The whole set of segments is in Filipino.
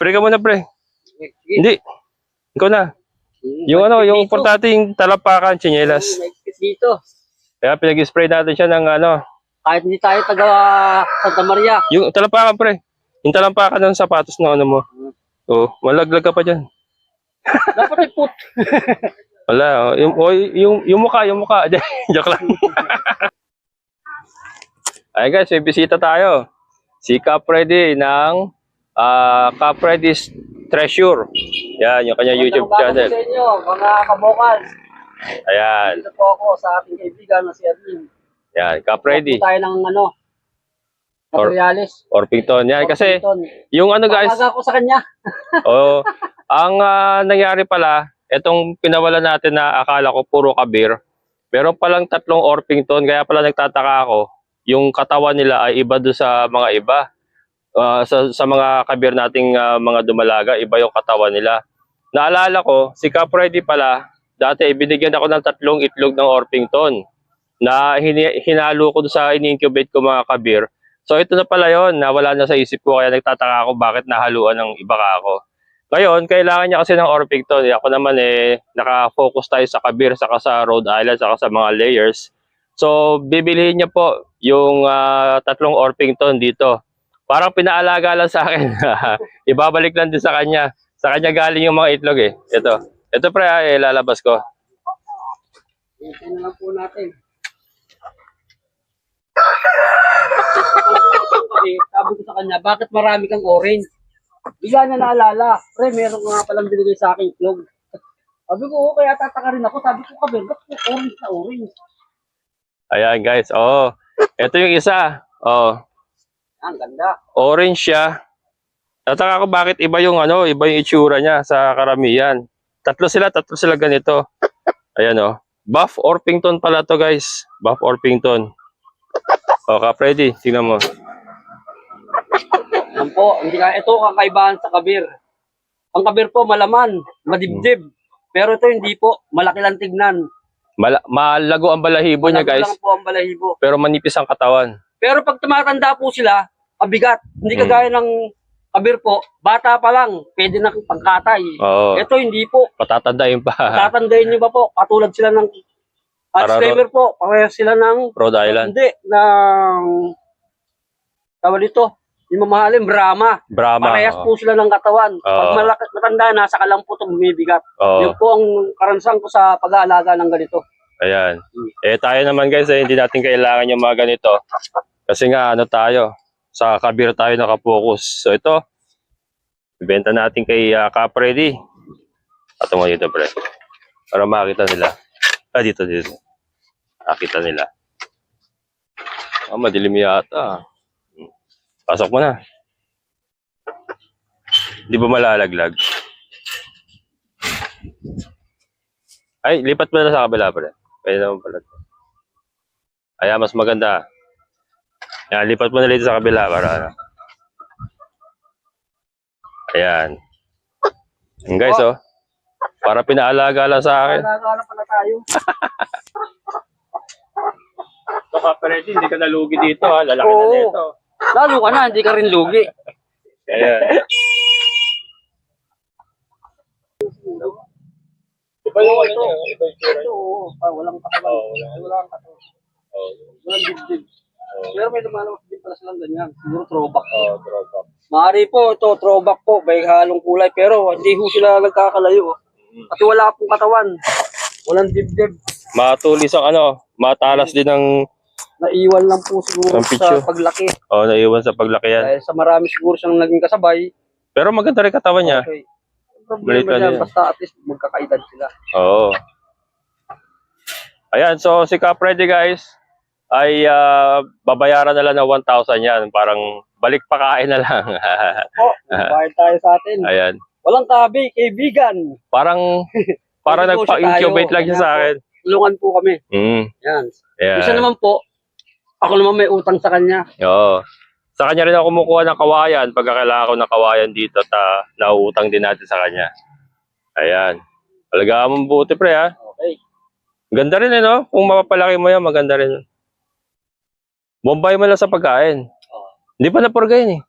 Spray ka muna, pre. Hindi. Ikaw na. Yung ano, yung portating talapakan, chinelas. Dito. Kaya pinag-spray natin siya ng ano, Kahit hindi tayo taga Santa Maria. yung talapakan, pre. Yung talapakan ng sapatos na ano mo. Oh, malaglag ka pa dyan. Dapat iput. Wala, oh. yung, oh, yung, yung mukha, yung mukha. Joke lang. Ay guys, may bisita tayo. Si Cap Freddy ng ah Cap Freddy's Treasure. Yan, yung kanya YouTube channel. Sa inyo, mga kabokal. Ayan, Dito po ako sa ating kaibigan na si Edwin. yan, Cap Freddy. Tayo ng ano, Or- materialis. Orpington. Yan, kasi Orpington. yung ano guys, Pag ko sa kanya. oh, ang ah, nangyari pala, itong pinawala natin na akala ko puro kabir, meron palang tatlong Orpington, kaya pala nagtataka ako, yung katawan nila ay iba do sa mga iba. Ah, sa, sa mga kabir nating ah, mga dumalaga, iba yung katawan nila. Naalala ko, si Cap pala, dati ibinigyan ako ng tatlong itlog ng Orpington na hini- hinalo ko sa ini-incubate ko mga kabir. So ito na pala yon na wala na sa isip ko kaya nagtataka ako bakit nahaluan ng iba ka ako. Ngayon, kailangan niya kasi ng Orpington. Eh, ako naman eh, naka-focus tayo sa kabir, saka sa Rhode Island, saka sa mga layers. So, bibilihin niya po yung ah, tatlong Orpington dito. Parang pinaalaga lang sa akin. Ibabalik lang din sa kanya. Sa kanya galing yung mga itlog eh. Ito. Ito pre, ah, eh, lalabas ko. Ito na lang po natin. Kasi sabi ko sa kanya, bakit marami kang orange? Bigla na naalala, pre, meron nga palang binigay sa akin itlog. Sabi ko, oh, kaya tataka rin ako. Sabi ko, kabe, ba't orange na orange? Ayan guys. Oh, ito yung isa. Oh, Ang ganda. orange siya. Tataka ko bakit iba yung ano, iba yung itsura niya sa karamihan. Tatlo sila, tatlo sila ganito. Ayan oh. Buff Orpington pala to guys. Buff Orpington. O, ka Freddy, tingnan mo. Yan po, hindi ka, ito kakaibahan sa kabir. Ang kabir po, malaman, madibdib. Pero ito hindi po, malaki lang tignan. Mala- malago ang balahibo niya Malago guys, lang po ang balahibo. pero manipis ang katawan. Pero pag tumatanda po sila, mabigat. Hindi Hmm. kagaya ng kabir po, bata pa lang, pwede na pagkatay. Oo, Ito hindi po. patatandayin pa. Tatandayin nyo ba po? Katulad sila ng Para Alzheimer po. Parehas sila ng Rhode Island. hindi ng tawag dito. Yung mamahalin, Brahma. Brahma. Parehas oo. po sila ng katawan. Pag Oo. malaki, matanda na, saka lang po ito bumibigat. Oo. Yun po ang karansan ko sa pag-aalaga ng ganito. Ayan. Eh tayo naman guys, eh, hindi natin kailangan yung mga ganito. Kasi nga ano tayo, sa kabir tayo nakapokus. So ito, ibenta natin kay uh, Capredi. Ato mo dito pre. Para makita nila. Ah, dito, dito. Nakita nila. Ah, madilim yata. Pasok mo na. Di ba malalaglag? Ay, lipat mo na sa kabila pre. Pwede naman pala. Ayan, mas maganda. Ayan, lipat mo na dito sa kabila para ano. Ayan. Ayan guys, oh. Para pinaalaga lang sa akin. Aalaga na pala tayo. Baka pwede, hindi ka nalugi dito ha. Lalaki Oo. na nito. Lalo ka na, hindi ka rin lugi. Ayan. Iba yung ano niya, iba yung niya. Ito, oo. Ah, walang katawan. Wala. Walang katawan. Oh, Walang dibdib. Oh, Pero may lumalabas din pala silang ganyan. Siguro throwback. oh, throwback. Maaari po, ito, throwback po, may halong kulay. Pero hindi ho sila nagkakalayo. Kasi wala pong katawan. Walang dibdib. Matulis ang ano, matalas din ang Naiwan lang po siguro Ang sa paglaki. oh, naiwan sa paglaki yan. Dahil sa marami siguro siyang naging kasabay. Pero maganda rin katawan niya. Okay. Ang Maliit problema lang basta at least magkakaedad sila. Oo. Ayan, so si Capredi guys ay ah, babayaran na lang ng 1,000 yan. Parang balik pakain na lang. Po, bayad tayo sa atin. Ayan. Walang tabi, kaibigan. Parang parang Negosyo nagpa-incubate lang siya sa akin. Tulungan po kami. Mm. Yan. Ayan. Isa naman po, ako naman may utang sa kanya. Oo. Sa kanya rin ako kumukuha ng kawayan pagka kailangan ko ng kawayan dito ta nauutang din natin sa kanya. Ayan. Alagaan mo buti pre ha. Okay. Ganda rin eh no? Kung mapapalaki mo yan, maganda rin. Bombay mo lang sa pagkain. Oo. Hindi pa napurga yun eh.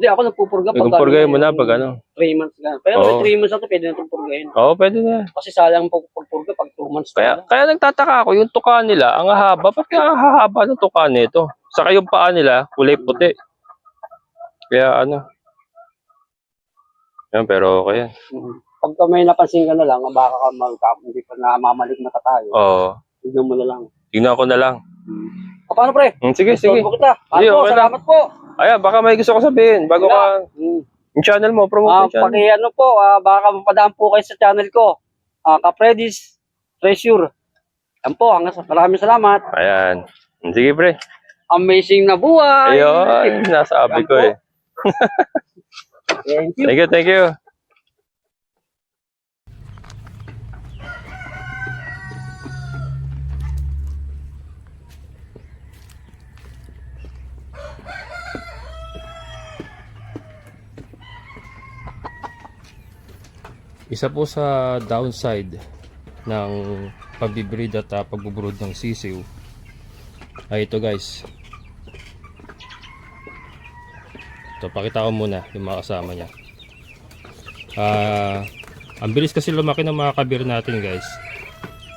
Hindi, ako nagpupurga pag Nagpupurgay ano, mo na pag ano. 3 months na. Pero Oo. yung 3 months na to, pwede na itong purgahin. Oo, pwede na. Kasi sayang po pagpurga pag 2 months Kaya, na. kaya nagtataka ako, yung tuka nila, ang haba. Ba't kaya ang hahaba ng tuka nito? Saka yung paa nila, kulay puti. Kaya ano. Yan, pero okay yan. Mhm. Pagka may napansin ka na lang, baka ka mag hindi pa namamalik mata tayo. Oo. Tignan mo na lang. Tingnan ko na lang. O, paano pre? Hmm, sige, sige. Ko kita. Ano Sige, po, okay lang. salamat po. Ayan, baka may gusto ko sabihin. Bago ka, Hmm. yung channel mo, promote Ah, yung channel. paki ano po, ah, baka mapadaan po kayo sa channel ko. Ah, Kapredis Treasure. Yan po, hanggang sa maraming salamat. Ayan. Hmm, Sige, pre. Amazing na buhay. Ayun, nasabi ko eh. Thank you. Thank you, thank you. Isa po sa downside ng pagbibreed at uh, pagbubrod ng sisiw ay ito guys. Ito, pakita ko muna yung mga kasama niya. Ah, ang bilis kasi lumaki ng mga kabir natin guys.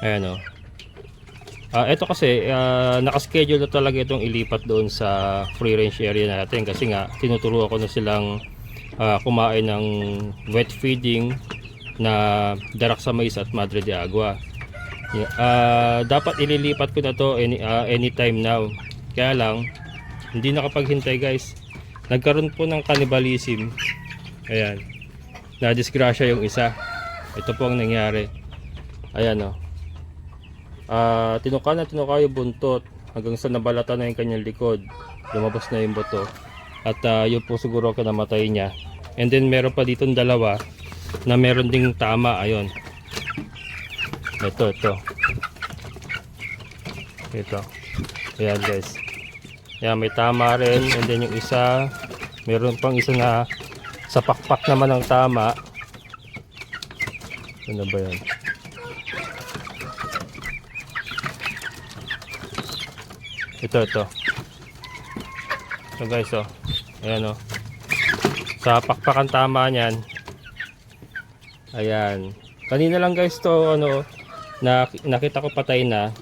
Ayan o. Ah, ito kasi ah, nakaschedule na talaga itong ilipat doon sa free range area natin kasi nga tinuturo ko na silang ah, kumain ng wet feeding na darak sa mais at madre de agua. Ah, dapat ililipat ko na to any, ah, anytime now. Kaya lang hindi nakapaghintay guys. Nagkaroon po ng cannibalism. Ayan. Na-disgrasya yung isa. Ito po ang nangyari. Ayan o. Ah, tinuka na tinuka yung buntot hanggang sa nabalata na yung kanyang likod. Lumabas na yung buto. At ah, yun po siguro ang kinamatay niya. And then meron pa dito dalawa na meron ding tama. Ayun. Ito, ito. Ito. Ayan guys. Ayan, may tama rin. And then yung isa, meron pang isa na sa pakpak naman ng tama. Ano ba yan? Ito, ito. Ito guys, oh. Ayan, oh. Sa pakpakan tama niyan. Ayan. Kanina lang guys to, ano, na, nakita ko patay na.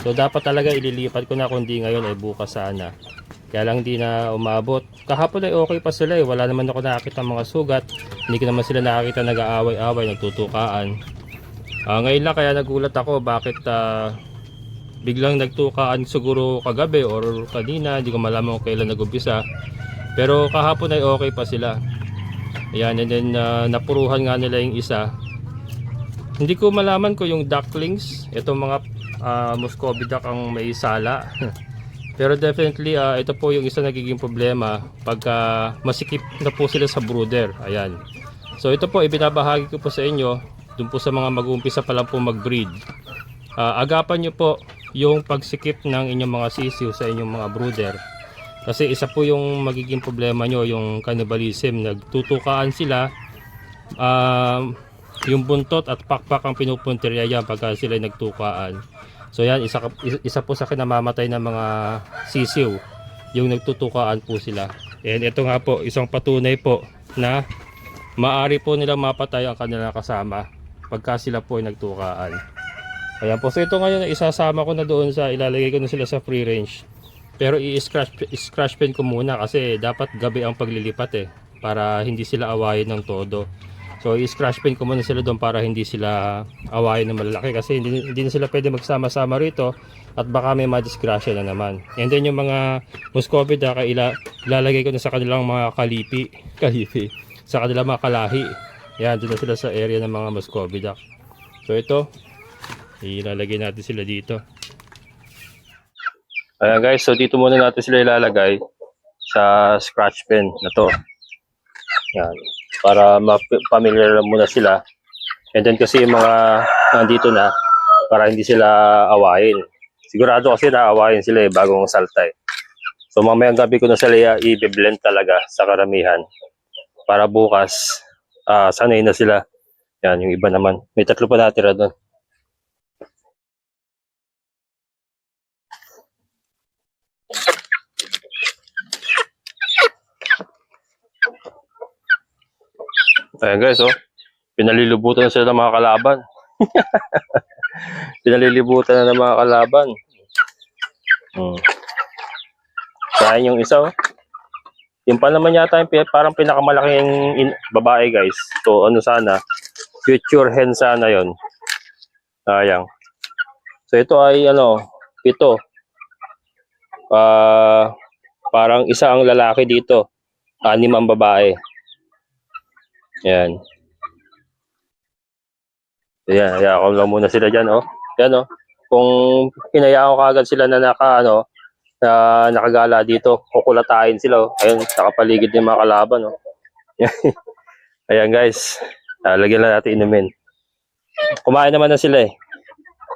So, dapat talaga ililipat ko na kundi ngayon ay bukas sana. Kaya lang di na umabot. Kahapon ay okay pa sila eh. Wala naman ako nakakita mga sugat. Hindi ko naman sila nakakita nag-aaway-away, nagtutukaan. Ah, ngayon lang kaya nagulat ako bakit ah, biglang nagtukaan siguro kagabi or kanina. Hindi ko malaman kung kailan nag-umpisa. Pero kahapon ay okay pa sila. Ayan, and then ah, napuruhan nga nila yung isa. Hindi ko malaman ko yung ducklings, itong mga uh, Muscovy duck ang may sala. Pero definitely ah, ito po yung isa nagiging problema pagka masikip na po sila sa brooder. Ayan. So ito po ibinabahagi ko po sa inyo dun po sa mga mag-uumpisa pa lang po mag-breed. Ah, agapan nyo po yung pagsikip ng inyong mga sisiw sa inyong mga brooder. Kasi isa po yung magiging problema nyo, yung cannibalism. Nagtutukaan sila. Um, yung buntot at pakpak ang pinupuntirya yan pagka sila nagtukaan. So yan, isa, isa po sa kinamamatay ng mga sisiw, yung nagtutukaan po sila. And ito nga po, isang patunay po na maari po nilang mapatay ang kanilang kasama pagka sila po ay nagtukaan. Ayan po, so ito ngayon, isasama ko na doon sa, ilalagay ko na sila sa free range. Pero i-scratch scratch pen ko muna kasi dapat gabi ang paglilipat eh para hindi sila awayin ng todo. So i-scratch pen ko muna sila doon para hindi sila awayin ng malalaki kasi hindi, hindi na sila pwede magsama-sama rito at baka may madisgrasya na naman. And then yung mga Muscovy duck ay ila, ilalagay ko na sa kanilang mga kalipi, kalipi, sa kanilang mga kalahi. Yan, doon na sila sa area ng mga Muscovy duck. So ito, ilalagay natin sila dito. Ayan guys, so dito muna natin sila ilalagay sa scratch pen na to. Yan. Para ma-familiar muna sila. And then kasi yung mga nandito na, para hindi sila awayin. Sigurado kasi naawayin sila eh, bagong salta eh. So mamayang gabi ko na sila i-blend talaga sa karamihan. Para bukas, ah sanay na sila. Yan, yung iba naman. May tatlo pa natira doon. Ayan guys, oh. Pinalilibutan na sila ng mga kalaban. Pinalilibutan na ng mga kalaban. Hmm. Kain yung isa, oh. Yung pa naman yata yung parang pinakamalaking in- babae, guys. So, ano sana, future hen sana yon. Sayang. So, ito ay, ano, ito. Ah, parang isa ang lalaki dito. Anim ang babae. Yan. Ayan, hayaan ko lang muna sila dyan, oh. Yan, oh. Kung hinayaan ko kagad sila na naka, ano, na nakagala dito, kukulatain sila, oh. Ayun, nakapaligid yung mga kalaban, oh. Ayan, guys. Ah, lagyan lang natin inumin. Kumain naman na sila, eh.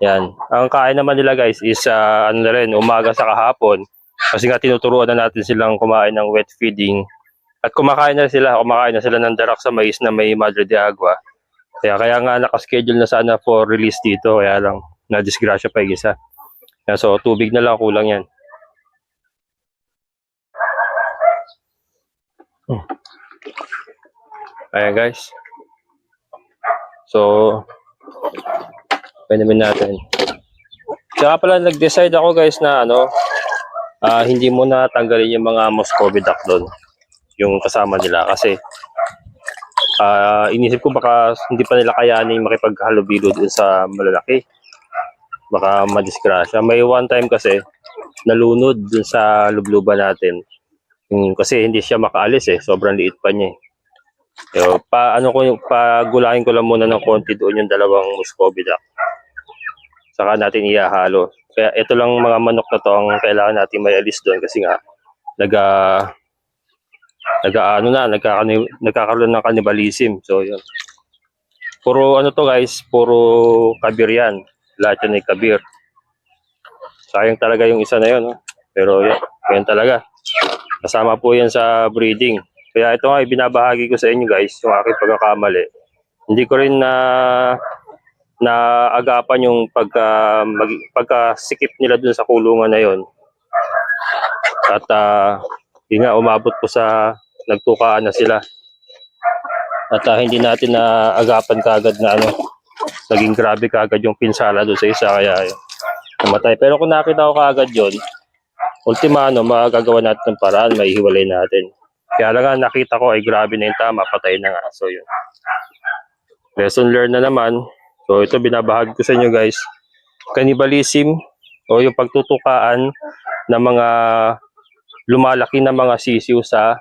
Yan. Ang kain naman nila, guys, is, ah, ano na rin, umaga sa kahapon. Kasi nga tinuturuan na natin silang kumain ng wet feeding. At kumakain na sila, kumakain na sila ng darak sa mais na may madre de agua. Kaya kaya nga nakaschedule na sana for release dito, kaya lang na disgrasya pa yung isa. Kaya so tubig na lang kulang yan. Hmm. Ayan guys. So, pwede natin. Kaya pala nag-decide ako guys na ano, ah, hindi mo na tanggalin yung mga Muscovy duck doon. Yung kasama nila kasi Ah, inisip ko baka hindi pa nila kayanin makipaghalubilo dun sa malalaki. Baka madisgrasya. May one time kasi nalunod dun sa lubluban natin. Yung, kasi hindi siya makaalis eh. Sobrang liit pa niya eh. So, pa, ano ko, pagulahin ko lang muna ng konti doon yung dalawang Muscovy duck. Saka natin ihahalo. Kaya ito lang mga manok na to ang kailangan natin may alis doon kasi nga naga nag-ano na, nagkakaroon ng cannibalism. So, yun. Puro ano to guys, puro kabir yan. Lahat yan ay kabir. Sayang talaga yung isa na yun. No? Pero yun, yun talaga. Kasama po yan sa breeding. Kaya ito nga, ibinabahagi ko sa inyo guys, yung aking pagkakamali. Hindi ko rin na naagapan yung pagka, mag, pagkasikip nila dun sa kulungan na yon. At ah, yun nga, umabot po sa nagtukaan na sila. At ah, hindi natin na agapan kagad na ano, naging grabe kagad yung pinsala doon sa isa kaya yun, namatay. Pero kung nakita ko kagad yun, ultima ano, magagawa natin ng paraan, maihiwalay natin. Kaya lang nga nakita ko ay grabe na yung tama, patay na nga. So yun. Lesson learned na naman. So ito binabahagi ko sa inyo guys. Cannibalism o yung pagtutukaan ng mga lumalaki na mga sisiw sa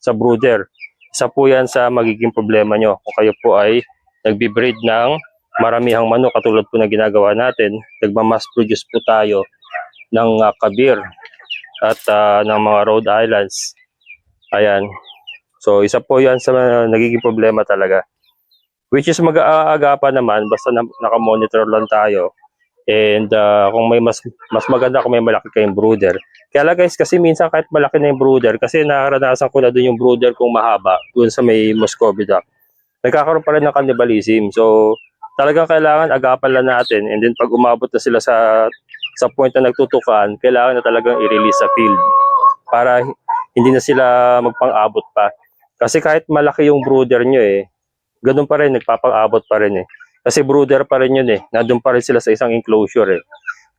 sa brooder. Isa po yan sa magiging problema nyo kung kayo po ay nagbi-breed ng maramihang manok katulad po na ginagawa natin. Nagmamass produce po tayo ng ah, kabir at ah, ng mga Rhode Islands. Ayan. So isa po yan sa ah, nagiging problema talaga. Which is mag-aagapan naman basta na, nakamonitor lang tayo. And ah, kung may mas mas maganda kung may malaki kayong brooder. Kaya lang guys, kasi minsan kahit malaki na yung brooder, kasi naranasan ko na doon yung brooder kung mahaba, doon sa may Muscovy duck. Nagkakaroon pa rin ng cannibalism. So, talagang kailangan agapan lang natin. And then pag umabot na sila sa sa point na nagtutukan, kailangan na talagang i-release sa field para hi- hindi na sila magpang-abot pa. Kasi kahit malaki yung brooder nyo eh, ganun pa rin, nagpapang-abot pa rin eh. Kasi brooder pa rin yun eh. Nandun pa rin sila sa isang enclosure eh.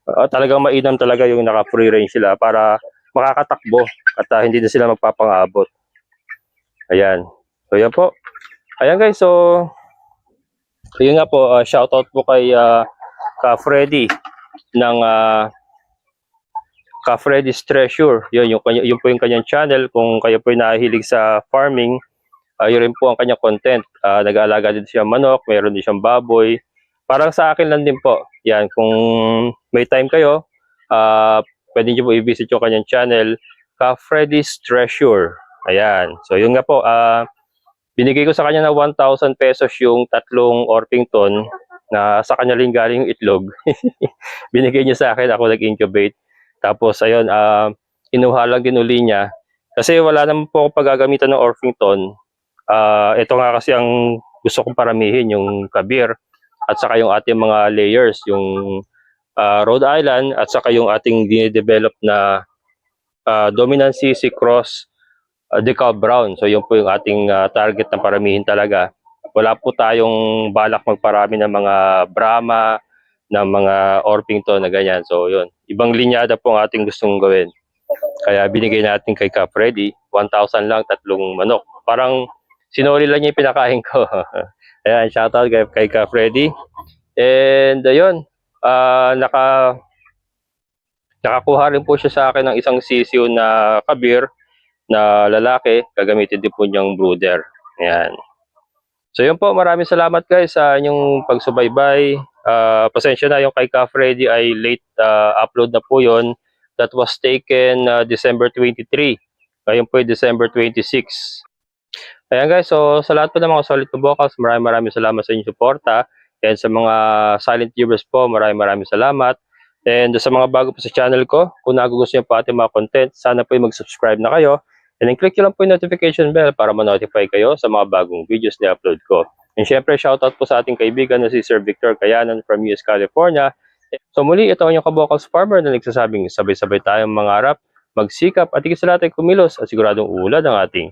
Ah, talagang mainam talaga yung naka-free range sila para makakatakbo at ah, hindi na sila magpapangabot. Ayan. So yan po. Ayan guys, so yun nga po, ah, shoutout po kay ah, Ka Freddy ng uh, Ka Freddy's Treasure. Yun, yung, kanya- yun po yung kanyang channel. Kung kayo po ay nahihilig sa farming, uh, yun rin po ang kanyang content. Ah, nag-aalaga din siya ng manok, mayroon din siyang baboy. Parang sa akin lang din po. Yan, kung may time kayo, ah pwede niyo po i-visit yung kanyang channel, Ka Freddy's Treasure. Ayan. So yun nga po, ah binigay ko sa kanya na 1,000 pesos yung tatlong Orpington na sa kanya rin galing yung itlog. binigay niya sa akin, ako nag-incubate. Tapos ayun, ah kinuha lang din uli niya. Kasi wala naman po ako paggagamitan ng Orpington. Ah ito nga kasi ang gusto kong paramihin, yung kabir at saka yung ating mga layers, yung ah, Rhode Island at saka yung ating dinedevelop na ah, dominant CC cross uh, decal brown. So yun po yung ating ah, target na paramihin talaga. wala po tayong balak magparami ng mga Brahma, ng mga Orpington na ganyan. So yun, ibang linyada po ang ating gustong gawin. Kaya binigay natin kay Cap Freddy, 1,000 lang, tatlong manok. Parang sinoli lang niya yung pinakain ko. Ayan, shoutout kay, kay Cap Freddy. And ayun, ah naka nakakuha rin po siya sa akin ng isang sisiyo na kabir na lalaki, gagamitin din po niyang brooder. Ayan. So yun po, maraming salamat guys sa inyong pagsubaybay. Ah, pasensya na yung kay Ka Freddy ay late ah, upload na po yon. That was taken ah, December 23. Ngayon po ay December 26. Ayan guys, so sa lahat po ng mga solid to vocals, maraming maraming salamat sa inyong suporta. And sa mga silent viewers po, maraming maraming salamat. And sa mga bago po sa channel ko, kung nagugustuhan niyo po ating mga content, sana po ay mag-subscribe na kayo. And then click nyo lang po yung notification bell para ma-notify kayo sa mga bagong videos na upload ko. And syempre, shoutout po sa ating kaibigan na si Sir Victor Kayanan from US California. So muli, ito ang inyong kabokals farmer na nagsasabing sabay-sabay tayong mangarap, magsikap at higit ay kumilos at siguradong uulad ang ating